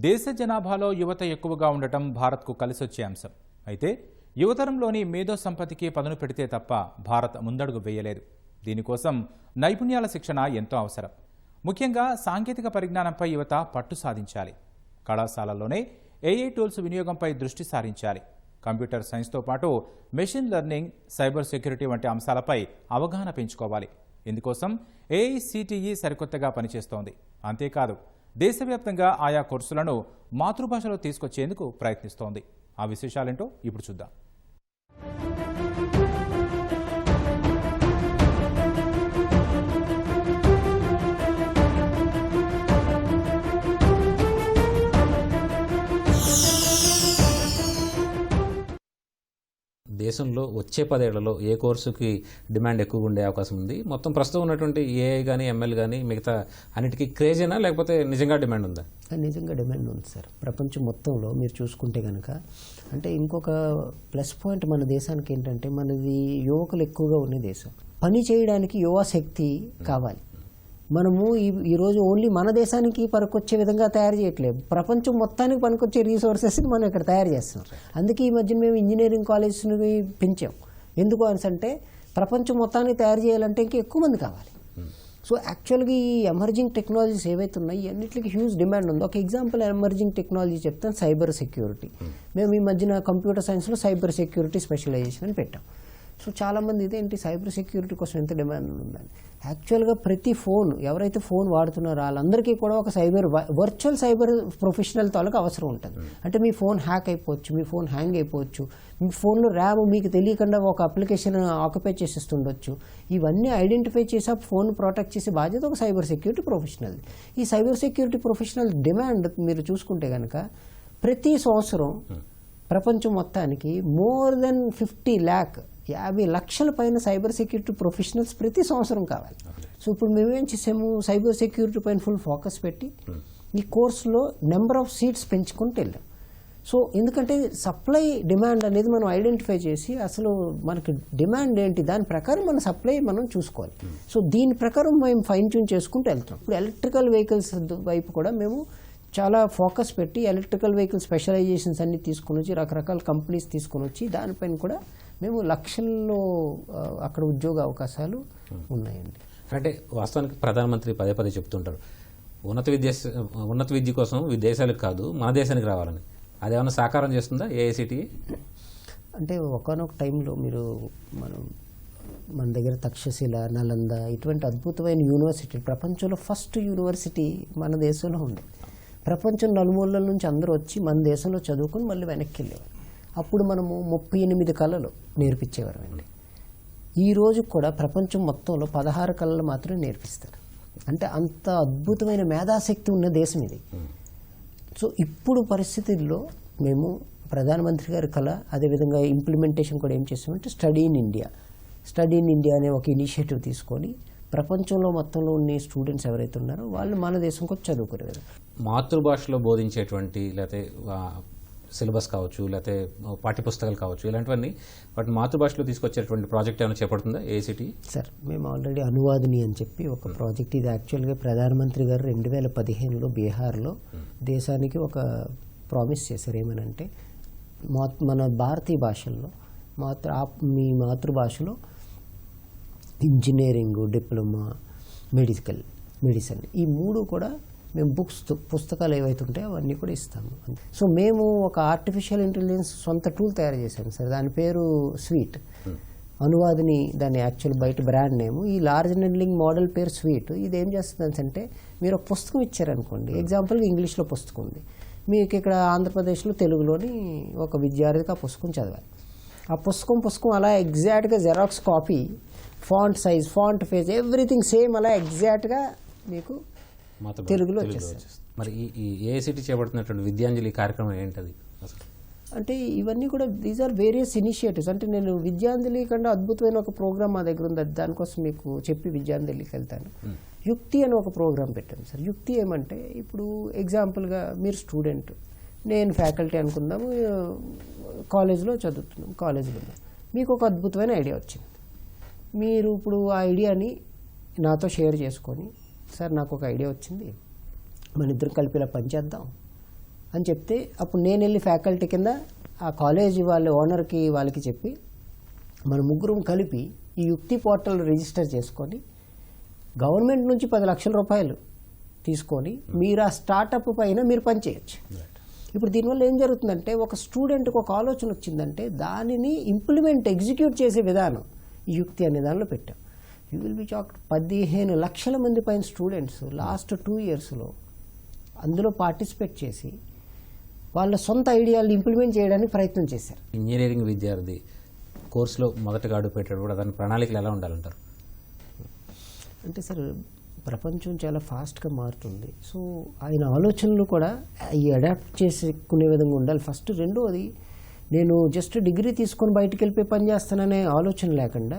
దేశ జనాభాలో యువత ఎక్కువగా ఉండటం భారత్కు కలిసొచ్చే అంశం. అయితే యువతరంలోని మేధో సంపత్తికి పదును పెడితే తప్ప భారత్ ముందడుగు వేయలేదు. దీనికోసం నైపుణ్యాల శిక్షణ ఎంతో అవసరం. ముఖ్యంగా సాంకేతిక పరిజ్ఞానంపై యువత పట్టు సాధించాలి. కళాశాలల్లోనే ఏఐ టూల్స్ వినియోగంపై దృష్టి సారించాలి. కంప్యూటర్ సైన్స్తో పాటు మెషిన్ లెర్నింగ్ సైబర్ సెక్యూరిటీ వంటి అంశాలపై అవగాహన పెంచుకోవాలి. ఇందుకోసం ఏఐసిటిఈ సరికొత్తగా పనిచేస్తోంది. అంతేకాదు దేశవ్యాప్తంగా ఆయా కోర్సులను మాతృభాషలో తీసుకొచ్చేందుకు ప్రయత్నిస్తోంది. ఆ విశేషాలేంటో ఇప్పుడు చూద్దాం. దేశంలో వచ్చే పదేళ్ళలో ఏ కోర్సుకి డిమాండ్ ఎక్కువ ఉండే అవకాశం ఉంది. మొత్తం ప్రస్తుతం ఉన్నటువంటి ఏఐ కానీ ఎంఎల్ కానీ మిగతా అన్నిటికీ క్రేజేనా లేకపోతే నిజంగా డిమాండ్ ఉందా? నిజంగా డిమాండ్ ఉంది సార్. ప్రపంచం మొత్తంలో మీరు చూసుకుంటే కనుక అంటే ఇంకొక ప్లస్ పాయింట్ మన దేశానికి ఏంటంటే మనది యువకులు ఎక్కువగా ఉన్న దేశం. పని చేయడానికి యువ శక్తి కావాలి. మనము ఈ ఈరోజు ఓన్లీ మన దేశానికి పనికొచ్చే విధంగా తయారు చేయట్లేదు ప్రపంచం మొత్తానికి పనికొచ్చే రీసోర్సెస్ని మనం ఇక్కడ తయారు చేస్తున్నాం. అందుకే ఈ మధ్యన మేము ఇంజనీరింగ్ కాలేజ్ని పెంచాం. ఎందుకు అని అంటే ప్రపంచం మొత్తానికి తయారు చేయాలంటే ఇంకా ఎక్కువ మంది కావాలి. సో యాక్చువల్గా ఈ ఎమర్జింగ్ టెక్నాలజీస్ ఏవైతే ఉన్నాయి అన్నిటికి హ్యూజ్ డిమాండ్ ఉంది. ఒక ఎగ్జాంపుల్ ఎమర్జింగ్ టెక్నాలజీ చెప్తాను సైబర్ సెక్యూరిటీ మేము ఈ మధ్యన కంప్యూటర్ సైన్స్లో సైబర్ సెక్యూరిటీ స్పెషలైజేషన్ అని పెట్టాం. సో చాలామంది ఇదేంటి సైబర్ సెక్యూరిటీ కోసం ఎంత డిమాండ్ ఉందని యాక్చువల్గా ప్రతి ఫోన్ ఎవరైతే ఫోన్ వాడుతున్నారో వాళ్ళందరికీ కూడా ఒక సైబర్ వర్చువల్ సైబర్ ప్రొఫెషనల్ తాలూకు అవసరం ఉంటుంది. అంటే మీ ఫోన్ హ్యాక్ అయిపోవచ్చు మీ ఫోన్ హ్యాంగ్ అయిపోవచ్చు మీ ఫోన్లో ర్యామ్ మీకు తెలియకుండా ఒక అప్లికేషన్ ఆక్యుపై చేసేస్తుండొచ్చు. ఇవన్నీ ఐడెంటిఫై చేసి ఆ ఫోన్ ప్రొటెక్ట్ చేసే బాధ్యత ఒక సైబర్ సెక్యూరిటీ ప్రొఫెషనల్. ఈ సైబర్ సెక్యూరిటీ ప్రొఫెషనల్ డిమాండ్ మీరు చూసుకుంటే కనుక ప్రతి సంవత్సరం ప్రపంచం మొత్తానికి మోర్ దెన్ ఫిఫ్టీ ల్యాక్ యాభై లక్షల పైన సైబర్ సెక్యూరిటీ ప్రొఫెషనల్స్ ప్రతి సంవత్సరం కావాలి. సో ఇప్పుడు మేమేం చేసాము? సైబర్ సెక్యూరిటీ పైన ఫుల్ ఫోకస్ పెట్టి ఈ కోర్సులో నెంబర్ ఆఫ్ సీట్స్ పెంచుకుంటూ వెళ్ళాం. సో ఎందుకంటే సప్లై డిమాండ్ అనేది మనం ఐడెంటిఫై చేసి అసలు మనకి డిమాండ్ ఏంటి? దాని ప్రకారం మన సప్లై మనం చూసుకోవాలి. సో దీని ప్రకారం మేము ఫైన్ ట్యూన్ చేసుకుంటూ వెళ్తాం. ఇప్పుడు ఎలక్ట్రికల్ వెహికల్స్ వైపు కూడా మేము చాలా ఫోకస్ పెట్టి ఎలక్ట్రికల్ వెహికల్ స్పెషలైజేషన్స్ అన్ని తీసుకుని వచ్చి రకరకాల కంపెనీస్ తీసుకుని వచ్చి దానిపైన కూడా మేము లక్షల్లో అక్కడ ఉద్యోగ అవకాశాలు ఉన్నాయండి. అంటే వాస్తవానికి ప్రధానమంత్రి పదే పదే చెప్తుంటారు ఉన్నత విద్య ఉన్నత విద్య కోసం విదేశాలకు కాదు మన దేశానికి రావాలని. అదేమన్నా సాకారం చేస్తుందా ఏఐసిటి అంటే ఒకనొక టైంలో మీరు మనం మన దగ్గర తక్షశిల నలంద ఇటువంటి అద్భుతమైన యూనివర్సిటీ ప్రపంచంలో ఫస్ట్ యూనివర్సిటీ మన దేశంలో ఉంది. ప్రపంచం నలుమూలల నుంచి అందరూ వచ్చి మన దేశంలో చదువుకుని మళ్ళీ వెనక్కి వెళ్ళేవారు అప్పుడు మనము ముప్పై ఎనిమిది కళలు నేర్పించేవారు అండి ఈ రోజు కూడా ప్రపంచం మొత్తంలో పదహారు కళలు మాత్రమే నేర్పిస్తారు. అంటే అంత అద్భుతమైన మేధాశక్తి ఉన్న దేశం ఇది. సో ఇప్పుడు పరిస్థితుల్లో మేము ప్రధానమంత్రి గారి కళ అదేవిధంగా ఇంప్లిమెంటేషన్ కూడా ఏం చేస్తామంటే study in India study in India అనే ఒక ఇనిషియేటివ్ తీసుకొని ప్రపంచంలో మొత్తంలో ఉన్న స్టూడెంట్స్ ఎవరైతే ఉన్నారో వాళ్ళు మన దేశంకి వచ్చి చదువుకునే కదా. మాతృభాషలో బోధించేటువంటి లేకపోతే సిలబస్ కావచ్చు లేకపోతే పాఠ్యపుస్తకాలు కావచ్చు ఇలాంటివన్నీ వాటిని మాతృభాషలో తీసుకొచ్చేటువంటి ప్రాజెక్ట్ ఏమైనా చేపడుతుందా ఏఐసిటి సార్ మేము ఆల్రెడీ అనువాదిని అని చెప్పి ఒక ప్రాజెక్ట్ ఇది యాక్చువల్గా ప్రధానమంత్రి గారు రెండు వేల పదిహేనులో బీహార్లో దేశానికి ఒక ప్రామిస్ చేశారు. ఏమనంటే మా మన భారతీయ భాషల్లో మాతృ మీ మాతృభాషలో ఇంజనీరింగ్ డిప్లొమా మెడికల్ మెడిసిన్. ఈ మూడు కూడా మేము బుక్స్ పుస్తకాలు ఏవైతే ఉంటాయో అవన్నీ కూడా ఇస్తాము. సో మేము ఒక ఆర్టిఫిషియల్ ఇంటెలిజెన్స్ సొంత టూల్ తయారు చేశాము సార్. దాని పేరు స్వీట్ అనువాదిని దాని యాక్చువల్ బయట బ్రాండ్ నేమ్ ఈ లార్జ్ నెడ్లింగ్ మోడల్ పేరు స్వీట్ ఇది ఏం చేస్తుంది అంటే మీరు ఒక పుస్తకం ఇచ్చారనుకోండి. ఎగ్జాంపుల్గా ఇంగ్లీష్లో పుస్తకం ఉంది. మీకు ఇక్కడ ఆంధ్రప్రదేశ్లో తెలుగులోని ఒక విద్యార్థికి ఆ పుస్తకం చదవాలి. ఆ పుస్తకం పుస్తకం అలా ఎగ్జాక్ట్గా Xerox copy font size font face everything same అలా ఎగ్జాక్ట్గా మీకు తెలుగులో వచ్చేస్తుంది. మరి ఈ ఏఐసిటి చేపడుతున్నటువంటి విద్యాంజలి కార్యక్రమం ఏంటది అసలు? అంటే ఇవన్నీ కూడా దీస్ ఆర్ వేరియస్ ఇనిషియేటివ్స్ అంటే నేను విద్యాంజలి కన్నా అద్భుతమైన ఒక ప్రోగ్రామ్ మా దగ్గర ఉంది. దానికోసం మీకు చెప్పి విద్యాంజలికి వెళ్తాను. యుక్తి అని ఒక ప్రోగ్రామ్ పెట్టాను సార్. యుక్తి ఏమంటే ఇప్పుడు ఎగ్జాంపుల్గా మీరు స్టూడెంట్ నేను ఫ్యాకల్టీ అనుకుందాము కాలేజ్లో చదువుతున్నాం కాలేజ్లో మీకు ఒక అద్భుతమైన ఐడియా వచ్చింది. మీరు ఇప్పుడు ఆ ఐడియాని నాతో షేర్ చేసుకొని సార్ నాకు ఒక ఐడియా వచ్చింది. మన ఇద్దరం కలిపి ఇలా పనిచేద్దాం అని చెప్తే అప్పుడు నేను వెళ్ళి ఫ్యాకల్టీ కింద ఆ కాలేజీ వాళ్ళ ఓనర్కి వాళ్ళకి చెప్పి మన ముగ్గురం కలిపి ఈ యుక్తి పోర్టల్ రిజిస్టర్ చేసుకొని గవర్నమెంట్ నుంచి పది లక్షల రూపాయలు తీసుకొని మీరు ఆ స్టార్టప్ పైన మీరు పనిచేయచ్చు ఇప్పుడు దీనివల్ల ఏం జరుగుతుందంటే ఒక స్టూడెంట్కి ఒక ఆలోచన వచ్చిందంటే దానిని ఇంప్లిమెంట్ ఎగ్జిక్యూట్ చేసే విధానం యుక్తి అనే దానిలో పెట్టాం. యూ విల్ బి చాక్ పదిహేను లక్షల మంది పైన స్టూడెంట్స్ లాస్ట్ టూ ఇయర్స్లో అందులో పార్టిసిపేట్ చేసి వాళ్ళ సొంత ఐడియాలు ఇంప్లిమెంట్ చేయడానికి ప్రయత్నం చేశారు. ఇంజనీరింగ్ విద్యార్థి కోర్సులో మొదటగా అడుగుపెట్టేటప్పుడు దాని ప్రణాళికలు ఎలా ఉండాలంటారు? అంటే సార్ ప్రపంచం చాలా ఫాస్ట్గా మారుతుంది. సో ఆయన ఆలోచనలు కూడా ఈ అడాప్ట్ చేసుకునే విధంగా ఉండాలి. ఫస్ట్ రెండోది నేను జస్ట్ డిగ్రీ తీసుకొని బయటికి వెళ్ళిపోయి పని చేస్తాననే ఆలోచన లేకుండా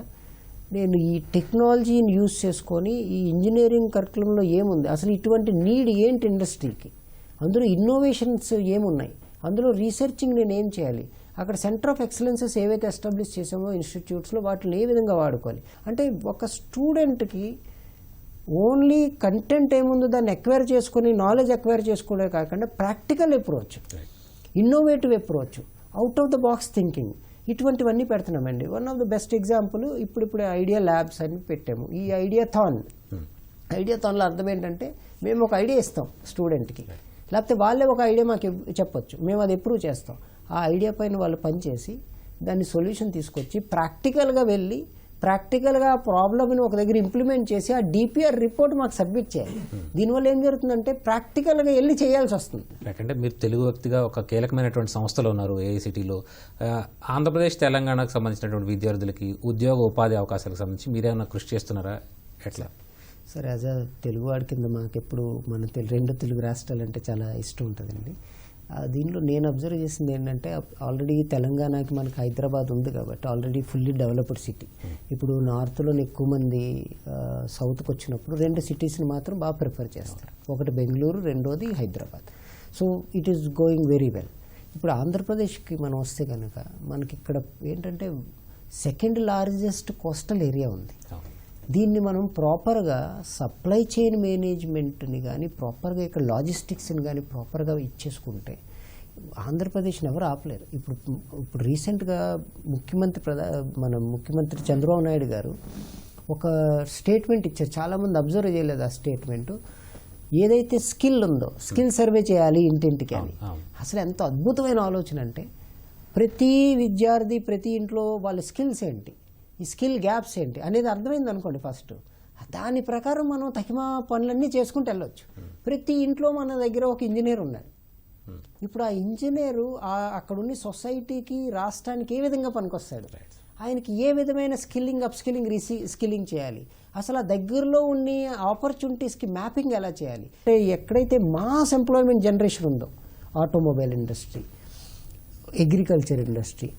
నేను ఈ టెక్నాలజీని యూజ్ చేసుకొని ఈ ఇంజనీరింగ్ కరికులంలో ఏముంది? అసలు ఇటువంటి నీడ్ ఏంటి ఇండస్ట్రీకి అందులో ఇన్నోవేషన్స్ ఏమున్నాయి? అందులో రీసెర్చింగ్ నేను ఏం చేయాలి? అక్కడ సెంటర్ ఆఫ్ ఎక్సలెన్సెస్ ఏవైతే ఎస్టాబ్లిష్ చేసామో ఇన్స్టిట్యూట్స్లో వాటిని ఏ విధంగా వాడుకోవాలి? అంటే ఒక స్టూడెంట్కి ఓన్లీ కంటెంట్ ఏముందో దాన్ని ఎక్వైర్ చేసుకొని నాలెడ్జ్ ఎక్వైర్ చేసుకోవడమే కాకుండా practical approach innovative approach out of the box thinking ఇటువంటివన్నీ పెడుతున్నామండి. One of the best example ఇప్పుడు ఇప్పుడు ఐడియా ల్యాబ్స్ అని పెట్టాము. ఈ ఐడియా థాన్ ఐడియా థాన్లో అర్థం ఏంటంటే మేము ఒక ఐడియా ఇస్తాం స్టూడెంట్కి లేకపోతే వాళ్ళే ఒక ఐడియా మాకు చెప్పొచ్చు. మేము అది అప్రూవ్ చేస్తాం. ఆ ఐడియా పైన వాళ్ళు పనిచేసి దాన్ని సొల్యూషన్ తీసుకొచ్చి ప్రాక్టికల్గా వెళ్ళి ప్రాక్టికల్గా ప్రాబ్లమ్ని ఒక దగ్గర ఇంప్లిమెంట్ చేసి ఆ డిపిఆర్ రిపోర్ట్ మాకు సబ్మిట్ చేయాలి. దీనివల్ల ఏం జరుగుతుందంటే ప్రాక్టికల్గా వెళ్ళి చేయాల్సి వస్తుంది. అంటే మీరు తెలుగు వ్యక్తిగా ఒక కీలకమైనటువంటి సంస్థలో ఉన్నారు ఏఐసిటీలో ఆంధ్రప్రదేశ్ తెలంగాణకు సంబంధించినటువంటి విద్యార్థులకి ఉద్యోగ ఉపాధి అవకాశాలకు సంబంధించి మీరేమైనా కృషి చేస్తున్నారా? ఎట్లా? సార్ యాజ్ అ తెలుగువాడి కింద మాకు ఎప్పుడు మన రెండు తెలుగు రాష్ట్రాలు అంటే చాలా ఇష్టం ఉంటుందండి. దీనిలో నేను అబ్జర్వ్ చేసింది ఏంటంటే ఆల్రెడీ తెలంగాణకి మనకి హైదరాబాద్ ఉంది కాబట్టి ఆల్రెడీ ఫుల్లీ డెవలప్డ్ సిటీ ఇప్పుడు నార్త్లో ఎక్కువ మంది సౌత్కి వచ్చినప్పుడు రెండు సిటీస్ని మాత్రం బాగా ప్రిఫర్ చేస్తారు. ఒకటి బెంగళూరు రెండోది Hyderabad. So it is going very well ఇప్పుడు ఆంధ్రప్రదేశ్కి మనం వస్తే కనుక మనకి ఇక్కడ ఏంటంటే సెకండ్ లార్జెస్ట్ కోస్టల్ ఏరియా ఉంది. దీన్ని మనం ప్రాపర్గా సప్లై చైన్ మేనేజ్మెంట్ని కానీ ప్రాపర్గా ఇక్కడ లాజిస్టిక్స్ని కానీ ప్రాపర్గా ఇచ్చేసుకుంటే ఆంధ్రప్రదేశ్ని ఎవరు ఆపలేరు. ఇప్పుడు ఇప్పుడు రీసెంట్గా ముఖ్యమంత్రి ప్రధా మన ముఖ్యమంత్రి చంద్రబాబు నాయుడు గారు ఒక స్టేట్మెంట్ ఇచ్చారు. చాలామంది అబ్జర్వ్ చేయలేదు ఆ స్టేట్మెంట్. ఏదైతే స్కిల్ ఉందో స్కిల్ సర్వే చేయాలి ఇంటింటికి అని. అసలు ఎంత అద్భుతమైన ఆలోచన అంటే ప్రతి విద్యార్థి ప్రతి ఇంట్లో వాళ్ళ స్కిల్స్ ఏంటి? ఈ స్కిల్ గ్యాప్స్ ఏంటి అనేది అర్థమైంది అనుకోండి ఫస్ట్. దాని ప్రకారం మనం తగిమా పనులన్నీ చేసుకుంటూ వెళ్ళొచ్చు. ప్రతి ఇంట్లో మన దగ్గర ఒక ఇంజనీర్ ఉన్నాడు. ఇప్పుడు ఆ ఇంజనీరు ఆ- అక్కడున్న సొసైటీకి రాష్ట్రానికి ఏ విధంగా పనికొస్తాడు? ఆయనకి ఏ విధమైన skilling up skilling reskilling చేయాలి? అసలు ఆ దగ్గరలో ఉన్న ఆపర్చునిటీస్కి మ్యాపింగ్ ఎలా చేయాలి? అంటే ఎక్కడైతే మాస్ ఎంప్లాయ్మెంట్ జనరేషన్ ఉందో automobile industry agriculture industry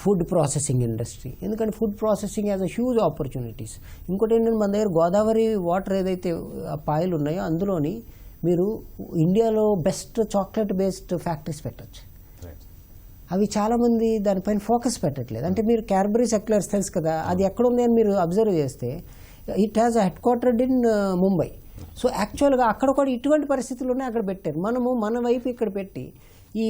food processing industry. ఎందుకంటే food processing as a huge opportunities ఇంకోటి ఏంటంటే మన దగ్గర గోదావరి వాటర్ ఏదైతే ఆ పాయలు ఉన్నాయో అందులోని మీరు ఇండియాలో బెస్ట్ చాక్లెట్ బేస్డ్ ఫ్యాక్టరీస్ పెట్టచ్చు. అవి చాలామంది దానిపైన ఫోకస్ పెట్టట్లేదు. అంటే మీరు క్యాడ్బరీస్ ఎక్లర్స్ తెలుసు కదా అది ఎక్కడ ఉంది అని మీరు అబ్జర్వ్ చేస్తే it has headquartered in Mumbai so యాక్చువల్గా అక్కడ కూడా ఇటువంటి పరిస్థితుల్లోనే అక్కడ పెట్టారు. మనము మన వైపు ఇక్కడ పెట్టి ఈ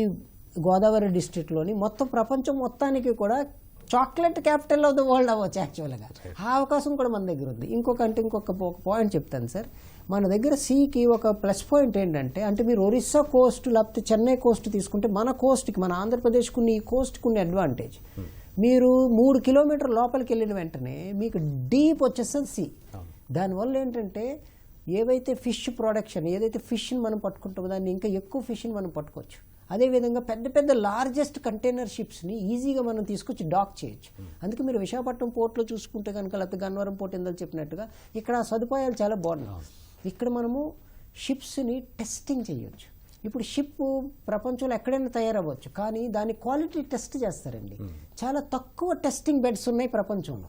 గోదావరి డిస్ట్రిక్ట్లోని మొత్తం ప్రపంచం మొత్తానికి కూడా chocolate capital of the world అవ్వచ్చు యాక్చువల్గా. ఆ అవకాశం కూడా మన దగ్గర ఉంది. ఇంకొక అంటే ఇంకొక పాయింట్ చెప్తాను సార్. మన దగ్గర సీకి ఒక ప్లస్ పాయింట్ ఏంటంటే అంటే మీరు ఒరిస్సా కోస్ట్ లేకపోతే చెన్నై కోస్ట్ తీసుకుంటే మన కోస్ట్కి మన ఆంధ్రప్రదేశ్కి ఉన్న ఈ కోస్ట్కి ఉన్న అడ్వాంటేజ్ మీరు మూడు కిలోమీటర్ లోపలికి వెళ్ళిన వెంటనే మీకు డీప్ వచ్చేస్తుంది సీ దానివల్ల ఏంటంటే ఏవైతే ఫిష్ ప్రొడక్షన్ ఏదైతే ఫిష్ని మనం పట్టుకుంటామో దాన్ని ఇంకా ఎక్కువ ఫిష్ని మనం పట్టుకోవచ్చు. అదేవిధంగా పెద్ద పెద్ద లార్జెస్ట్ కంటైనర్ షిప్స్ని ఈజీగా మనం తీసుకొచ్చి డాక్ చేయొచ్చు. అందుకే మీరు విశాఖపట్నం పోర్ట్లో చూసుకుంటే కనుక లేకపోతే గన్నవరం పోర్ట్ ఇందాక చెప్పినట్టుగా ఇక్కడ సదుపాయాలు చాలా బాగున్నాయి. ఇక్కడ మనము షిప్స్ని టెస్టింగ్ చేయొచ్చు. ఇప్పుడు షిప్ ప్రపంచంలో ఎక్కడైనా తయారవ్వచ్చు కానీ దాని క్వాలిటీ టెస్ట్ చేస్తారండి. చాలా తక్కువ టెస్టింగ్ బెడ్స్ ఉన్నాయి ప్రపంచంలో.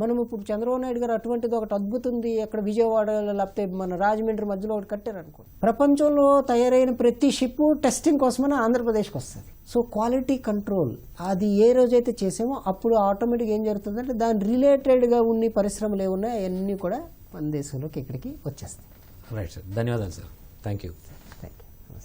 మనం ఇప్పుడు చంద్రబాబు నాయుడు గారు అటువంటిది ఒకటి అద్భుతం ఉంది అక్కడ విజయవాడ లేకపోతే మన రాజమండ్రి మధ్యలో ఒకటి కట్టారనుకో. ప్రపంచంలో తయారైన ప్రతి షిప్ టెస్టింగ్ కోసమని ఆంధ్రప్రదేశ్కి వస్తుంది. సో క్వాలిటీ కంట్రోల్ అది ఏ రోజైతే చేసామో అప్పుడు ఆటోమేటిక్గా ఏం జరుగుతుందంటే దాని రిలేటెడ్గా ఉన్న పరిశ్రమలు ఏమున్నాయి అవన్నీ కూడా మన దేశంలోకి ఇక్కడికి వచ్చేస్తాయి. రైట్ సార్ ధన్యవాదాలు సార్ థ్యాంక్ యూ